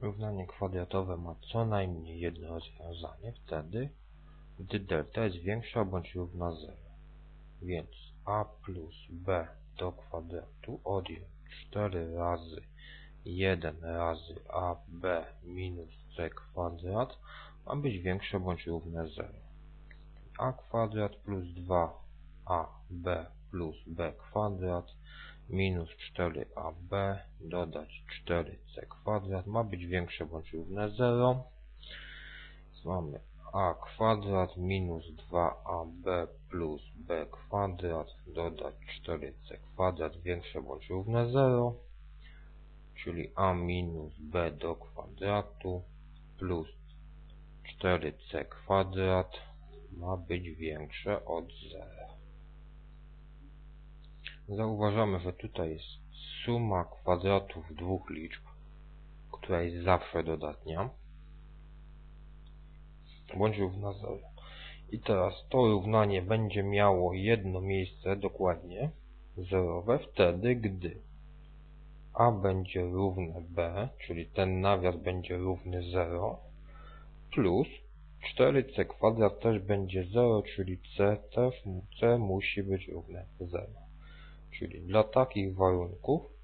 Równanie kwadratowe ma co najmniej jedno rozwiązanie wtedy, gdy delta jest większa bądź równa 0. Więc a plus b do kwadratu odjąć 4 razy 1 razy ab minus c kwadrat ma być większe bądź równe 0. a kwadrat plus 2ab plus b kwadrat minus 4ab dodać 4c kwadrat ma być większe bądź równe 0. Więc mamy a kwadrat minus 2ab plus b kwadrat dodać 4c kwadrat większe bądź równe 0. Czyli a minus b do kwadratu plus 4c kwadrat ma być większe od 0. Zauważamy, że tutaj jest suma kwadratów dwóch liczb, która jest zawsze dodatnia, bądź równa 0. I teraz to równanie będzie miało jedno miejsce dokładnie zerowe wtedy, gdy a będzie równe b, czyli ten nawias będzie równy 0, plus 4c kwadrat też będzie 0, czyli c też c musi być równe 0. Czyli dla takich warunków